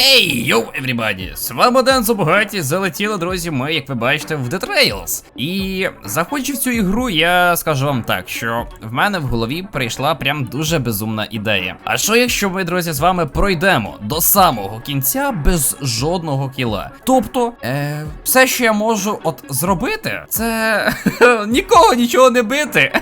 Хей, йоу, everybody! З вами Ден Забугаті, залетіли, друзі, ми, як ви бачите, в The Trails. І заходячи в цю ігру, я скажу вам так, що в мене в голові прийшла прям дуже безумна ідея. А що якщо ми, друзі, з вами пройдемо до самого кінця без жодного кіла? Тобто, е, все, що я можу от зробити, це нікого нічого не бити.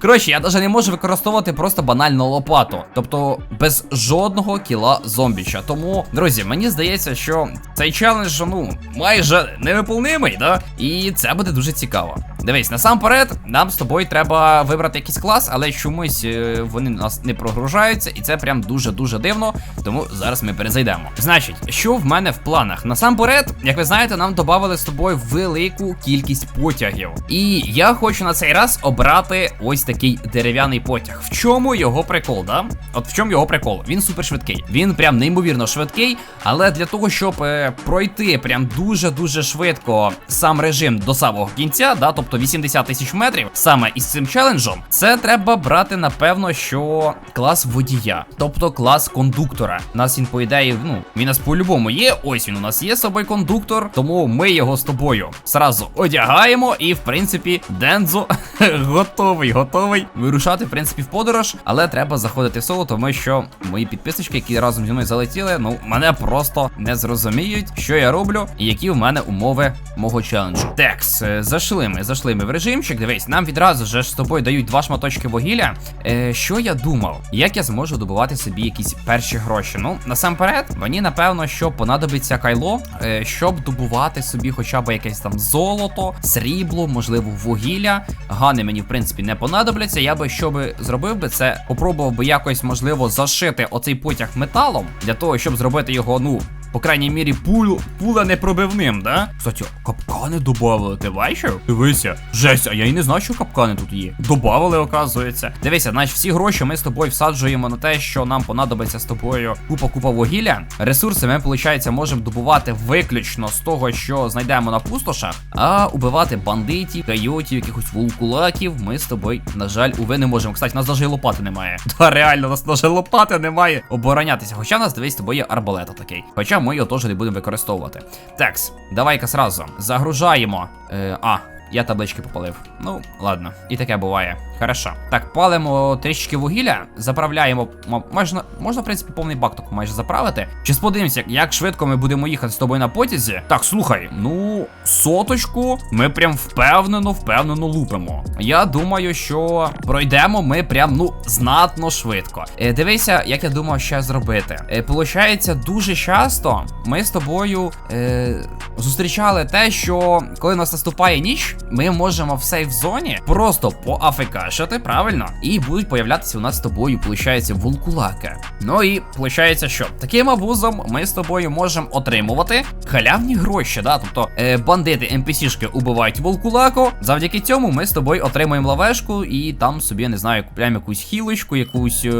Коротше, я навіть не можу використовувати просто банальну лопату, тобто без жодного кіла зомбіча. Тому, друзі, мені здається, що цей челендж, ну, майже невиполнимий, да? І це буде дуже цікаво. Дивись, насамперед, нам з тобою треба вибрати якийсь клас, але чомусь е, вони нас не прогружаються, і це прям дуже-дуже дивно. Тому зараз ми перезайдемо. Значить, що в мене в планах? Насамперед, як ви знаєте, нам додали з тобою велику кількість потягів. І я хочу на цей раз обрати ось такий дерев'яний потяг. В чому його прикол, да? От в чому його прикол? Він супер швидкий. Він прям неймовірно швидкий, але для того, щоб е, пройти прям дуже-дуже швидко сам режим до самого кінця, да, тобто 80 тисяч метрів, саме із цим челенджом, це треба брати, напевно, що клас водія, тобто клас кондуктора. У нас він, по ідеї, ну, він нас по-любому є. Ось він у нас є з собою кондуктор, тому ми його з тобою сразу одягаємо, і в принципі, Дензо готовий, готовий вирушати, в принципі, в подорож, але треба заходити в соло, тому що мої підписочки, які разом зі мною залетіли, ну мене просто не зрозуміють, що я роблю і які в мене умови мого челенджу. Текс, е, зайшли ми, зайшли ми в режимчик. Дивись, нам відразу ж з тобою дають два шматочки вугілля. Е, що я думав? Як я зможу добувати собі якісь перші гроші? Ну, насамперед, мені напевно, що понадобиться кайло, е, щоб добувати собі хоча б якесь там золото, срібло, можливо, вугілля. Гани мені, в принципі, не понадобляться. Я би що би зробив би це, попробував би якось, можливо, зашити оцей потяг металом для того, щоб зробити його, ну. По крайній мірі, пуль, пула непробивним, да? Кстати, капкани добавили, ти бачив? Дивися, жесть, а я і не знав, що капкани тут є. Добавили, оказується. Дивися, значить, всі гроші ми з тобою всаджуємо на те, що нам понадобиться з тобою купа-купа вугілля. Ресурси ми, виходить, можемо добувати виключно з того, що знайдемо на пустошах, а убивати бандитів, койотів, якихось вулкулаків ми з тобою, на жаль, уви не можемо. Кстати, нас навіть лопати немає. Та реально, нас навіть лопати немає. Оборонятися. Хоча нас дивись з тобою є арбалета такий. Хоча ми його теж не будемо використовувати. Текс, давай-ка сразу загружаємо. Е, а, я таблички попалив. Ну, ладно, і таке буває. Хорошо. Так, палимо трішки вугілля, заправляємо. Можна, можна, в принципі, повний бак таку майже заправити. Чи подивимося, як швидко ми будемо їхати з тобою на потязі? Так, слухай, ну, соточку ми прям впевнено, впевнено лупимо. Я думаю, що пройдемо ми прям, ну, знатно швидко. Е, дивися, як я думав, що зробити. Е, получається, дуже часто ми з тобою е, зустрічали те, що коли нас наступає ніч, ми можемо в сейф зоні просто поафекашити, правильно? І будуть появлятися у нас з тобою, получається, вулкулаки. Ну і получається, що таким абузом ми з тобою можемо отримувати халявні гроші, да? Тобто е, бандити NPC-шки убивають вулкулаку. Завдяки цьому ми з тобою отримуємо лавешку і там собі, не знаю, купляємо якусь хілочку, якусь е,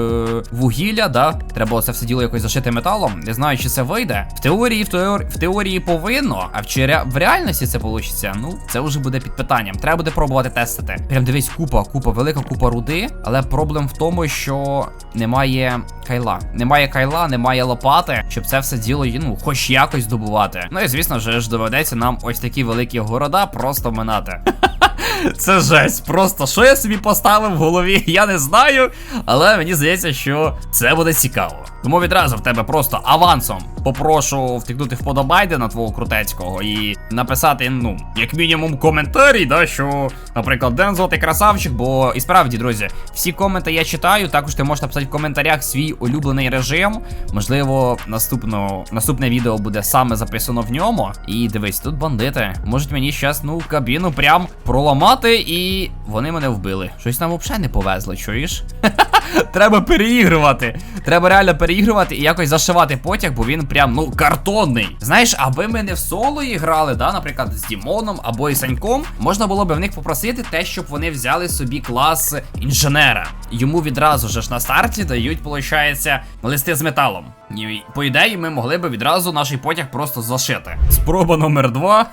вугілля, да? Треба це все діло якось зашити металом. Не знаю, чи це вийде. В теорії, в теорії, в теорії повинно, а в, ре- в реальності це вийде, ну це вже буде під питанням. Треба буде пробувати тестити. Прям дивись, купа, купа, велика купа руди, але проблем в тому, що немає кайла. Немає кайла, немає лопати, щоб це все діло, ну, хоч якось добувати. Ну і звісно ж доведеться нам ось такі великі города просто минати. Це жесть. Просто що я собі поставив в голові, я не знаю. Але мені здається, що це буде цікаво. Тому відразу в тебе просто авансом попрошу втикнути вподобайди на твого крутецького і написати, ну, як мінімум, коментарій, да, що, наприклад, Ден золотий красавчик, бо і справді, друзі, всі коменти я читаю. Також ти можеш написати в коментарях свій улюблений режим. Можливо, наступно, наступне відео буде саме записано в ньому. І дивись, тут бандити. Можуть мені щас, ну, кабіну прям проламати, і вони мене вбили. Щось нам взагалі не повезло, чуєш? Треба переігрувати. Треба реально переігрувати і якось зашивати потяг, бо він прям ну картонний. Знаєш, аби ми не в соло грали, да, наприклад, з Дімоном або із Саньком, можна було би в них попросити те, щоб вони взяли собі клас інженера. Йому відразу же ж на старті дають, виходить, листи з металом. І, по ідеї, ми могли би відразу наш потяг просто зашити. Спроба номер два.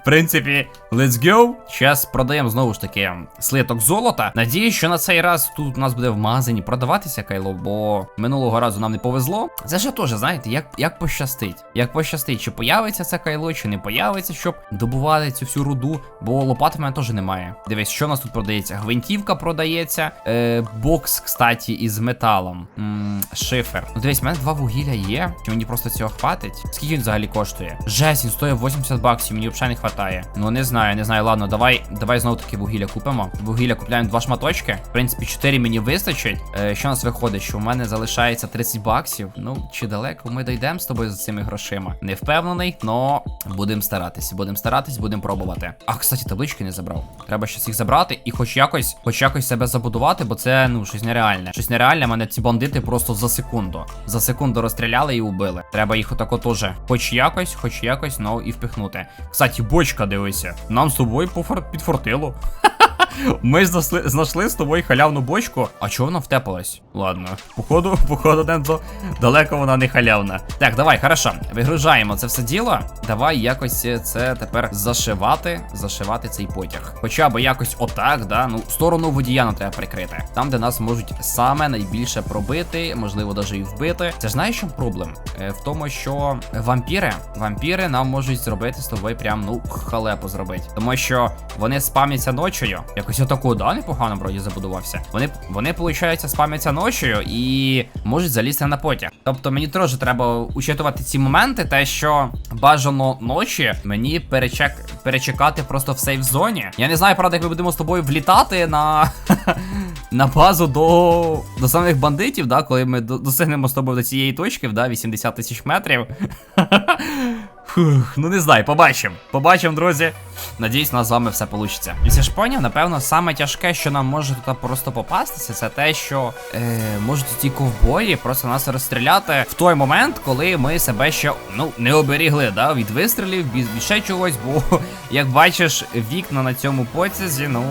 В принципі, let's go. Зараз продаємо знову ж таки слиток золота. Надіюсь, що на цей раз тут у нас буде в магазині продаватися кайло, бо минулого разу нам не повезло. Це ж теж, знаєте, як, як пощастить. Як пощастить, чи появиться це кайло, чи не появиться, щоб добувати цю всю руду, бо лопати в мене теж немає. Дивись, що у нас тут продається? Гвинтівка продається. Е, бокс, кстати, із металом. М, шифер. Ну дивись, в мене два вугілля є. Чи мені просто цього хватить? Скільки він взагалі коштує? Жесть, він стоїть 80 баксів, мені взагалі не хватає. Ну не знаю, не знаю. Ладно, давай, давай знову таки вугілля купимо. Вугілля купляємо два шматочки. В принципі, 4 мені вистачить. Е, що у нас виходить? Що у мене залишається 30 баксів. Ну, чи далеко ми дійдемо з тобою за цими грошима? Не впевнений, но будемо старатись. Будемо старатись, будемо пробувати. А, кстати, таблички не забрав. Треба щось їх забрати і хоч якось, хоч якось себе забудувати, бо це ну щось нереальне. Щось нереальне, мене ці бандити просто за секунду. За секунду розстріляли і убили. Треба їх отако теж, хоч якось, хоч якось, ну і впихнути. Кстати, бочка, дивися. Нам з тобою пофор... Ми знайшли, знайшли з тобою халявну бочку. А чого вона втепалась? Ладно, походу, походу, Дензо, далеко вона не халявна. Так, давай, хорошо. Вигружаємо це все діло. Давай якось це тепер зашивати, зашивати цей потяг. Хоча б якось отак, да. Ну, сторону водія нам треба прикрити. Там, де нас можуть саме найбільше пробити, можливо, навіть і вбити. Це ж знаєш, що проблем? Е, в тому, що вампіри, вампіри нам можуть зробити з тобою прям, ну, халепу зробити. Тому що вони спамяться ночою. Якось отако, да, непогано вроді забудувався. Вони, вони, виходить, спамяться ночою і можуть залізти на потяг. Тобто мені теж треба учитувати ці моменти, те, що бажано ночі мені перечек, перечекати просто в сейф зоні. Я не знаю, правда, як ми будемо з тобою влітати на. На базу до до самих бандитів, да, коли ми досягнемо з тобою до цієї точки, да, 80 тисяч метрів. Фух, ну не знаю, побачимо. Побачимо, друзі. Надіюсь, у нас з вами все вийде. І це ж поняв, напевно, саме тяжке, що нам може тут просто попастися, це те, що е, можуть ті ковбої просто нас розстріляти в той момент, коли ми себе ще ну не оберігли, да, від вистрілів, від, ще чогось, бо як бачиш, вікна на цьому потязі, ну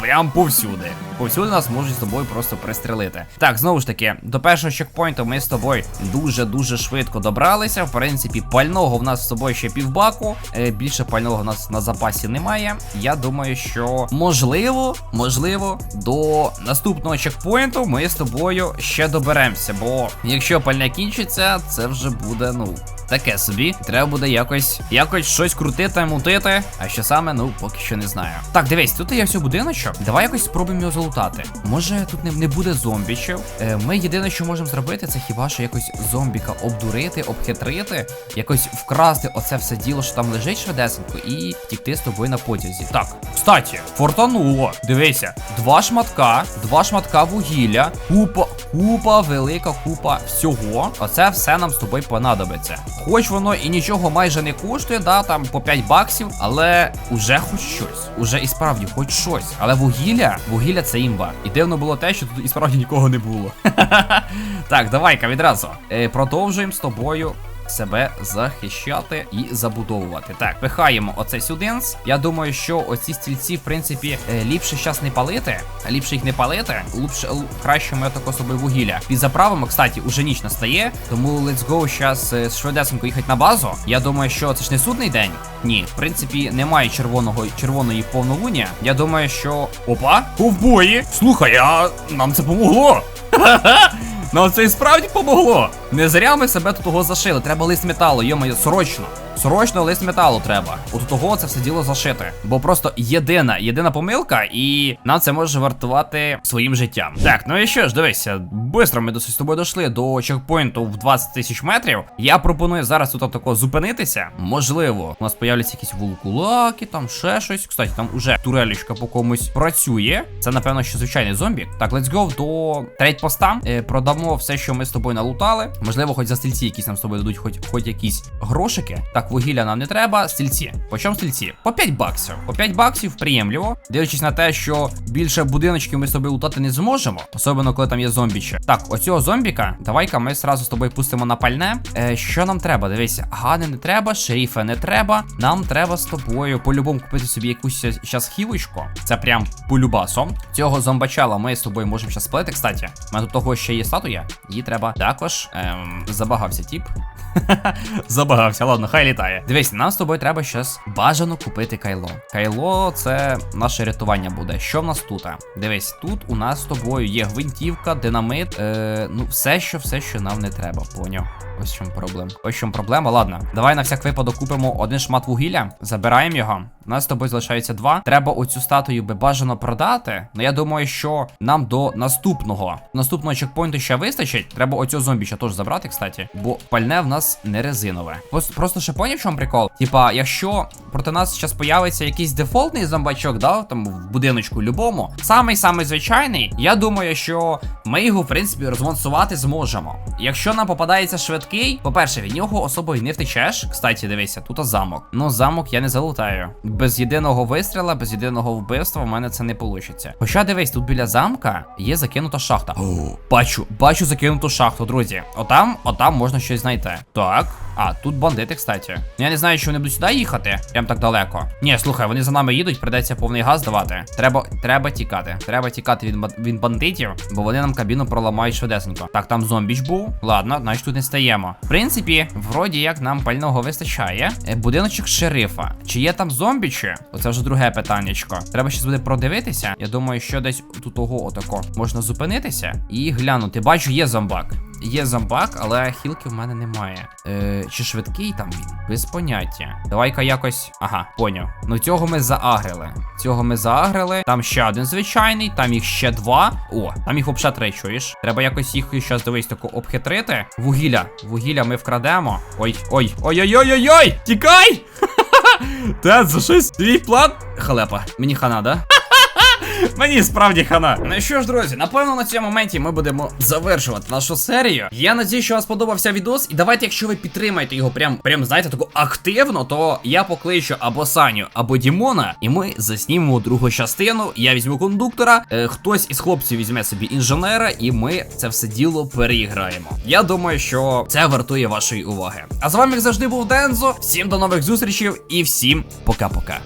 прям повсюди. Повсюди нас можуть з тобою просто пристрелити. Так, знову ж таки, до першого чекпоінту ми з тобою дуже-дуже швидко добралися. В принципі, пального в нас з тобою ще півбаку. Е, більше пального у нас на запасі немає. Я думаю, що можливо, можливо, до наступного чекпоінту ми з тобою ще доберемося. Бо якщо пальне кінчиться, це вже буде, ну. Таке собі, треба буде якось якось щось крутити, мутити. А що саме, ну поки що не знаю. Так, дивись, тут є все будиночок. Давай якось спробуємо його залутати. Може тут не, не буде зомбічів. Е, ми єдине, що можемо зробити, це хіба що якось зомбіка обдурити, обхитрити, якось вкрасти оце все діло, що там лежить швидесенько, і втікти з тобою на потязі. Так, кстати, фортануло. Дивися, два шматка, два шматка вугілля, купа, купа, велика купа всього. Оце все нам з тобою понадобиться. Хоч воно і нічого майже не коштує, да, там по 5 баксів, але уже хоч щось. Уже і справді хоч щось. Але вугілля, вугілля це імба. І дивно було те, що тут і справді нікого не було. так, давай-ка відразу. Е, продовжуємо з тобою себе захищати і забудовувати. Так, пихаємо оце сюди. Я думаю, що оці стільці, в принципі, е, ліпше зараз не палити, ліпше їх не палити. Лучше краще ми тако собі вугілля. Під заправимо, кстати, уже ніч настає. Тому let's go зараз е, швидесенько їхати на базу. Я думаю, що це ж не судний день. Ні, в принципі, немає червоного червоної повнолуння. Я думаю, що. Опа, ковбої! Слухай, а нам це помогло! Ну це і справді помогло. Не зря ми себе тут того зашили. Треба лист металу, йомаю, срочно. Срочно лист металу треба. От того це все діло зашити. Бо просто єдина, єдина помилка, і нам це може вартувати своїм життям. Так, ну і що ж, дивися, бистро ми досить з тобою дійшли до чекпоінту в 20 тисяч метрів. Я пропоную зараз тут тако зупинитися. Можливо, у нас появляться якісь вулкулаки, там ще щось. Кстати, там уже турелечка по комусь працює. Це, напевно, що звичайний зомбі. Так, let's go до трейд поста. Е, продамо все, що ми з тобою налутали. Можливо, хоч за стільці якісь нам з тобою дадуть, хоч, хоч якісь грошики. Так, вугілля нам не треба. Стільці. По чому стільці? По 5 баксів. По 5 баксів приємліво. Дивлячись на те, що більше будиночків ми з тобою лутати не зможемо. Особливо, коли там є зомбіче. Так, оцього зомбіка, давай-ка ми зразу з тобою пустимо на пальне. Е, що нам треба? Дивися, гани не треба, шеріфа не треба. Нам треба з тобою по-любому купити собі якусь щас хілочку. Це прям полюбасом. Цього зомбачала ми з тобою можемо щас сплити. Кстати, у мене тут того ще є статуя. Її треба також. Ем, забагався тіп. Забагався, ладно, хай літає. Дивись, нам з тобою треба щось бажано купити кайло. Кайло це наше рятування буде. Що в нас тут? Дивись, тут у нас з тобою є гвинтівка, динамит. Е, ну, все, що все, що нам не треба, поняв. Ось в чому проблема. Ось в чому проблема. Ладно, давай на всяк випадок купимо один шмат вугілля, забираємо його. У нас з тобою залишається два. Треба оцю статую би бажано продати. Ну я думаю, що нам до наступного наступного чекпоінту ще вистачить. Треба оцю зомбі ще теж забрати, кстати. Бо пальне в нас не резинове. Просто, просто ще поняв, в чому прикол? Типа, якщо проти нас зараз появиться якийсь дефолтний зомбачок, да, там в будиночку любому, самий самий звичайний, я думаю, що ми його, в принципі, розмонсувати зможемо. Якщо нам попадається швидкий, по-перше, від нього особою не втечеш. Кстати, дивися, тут замок. Ну, замок я не залутаю. Без єдиного вистріла, без єдиного вбивства в мене це не вийде. Хоча дивись, тут біля замка є закинута шахта. О, бачу, бачу закинуту шахту, друзі. Отам, отам можна щось знайти. Так. А, тут бандити, кстати. Я не знаю, чи вони будуть сюди їхати. Прям так далеко. Ні, слухай, вони за нами їдуть, придеться повний газ давати. Треба, треба тікати. Треба тікати від, від бандитів, бо вони нам кабіну проламають швидесенько. Так, там зомбіч був. Ладно, значить тут не стаємо. В принципі, вроді як нам пального вистачає. Е, Будиночок шерифа. Чи є там зомбічі? Оце вже друге питаннячко. Треба щось буде продивитися. Я думаю, що десь тут того отако можна зупинитися і глянути. Бачу, є зомбак. Є зомбак, але хілки в мене немає. Е, чи швидкий там він? Без поняття. Давай-ка якось. Ага, поняв. Ну цього ми заагрили. Цього ми заагрили. Там ще один звичайний, там їх ще два. О, там їх взагалі три, чуєш? Треба якось їх щас дивись тако обхитрити. Вугілля. Вугілля ми вкрадемо. Ой, ой, ой-ой-ой-ой-ой! Тікай! Та, за щось твій план? Халепа. Мені хана, да? Мені справді хана. Ну що ж, друзі, напевно, на цьому моменті ми будемо завершувати нашу серію. Я надію, що вам сподобався відос. І давайте, якщо ви підтримаєте його прям, прям знаєте, таку активно, то я покличу або Саню, або Дімона, і ми заснімемо другу частину. Я візьму кондуктора, е, хтось із хлопців візьме собі інженера, і ми це все діло переіграємо. Я думаю, що це вартує вашої уваги. А з вами, як завжди, був Дензо. Всім до нових зустрічей і всім пока-пока.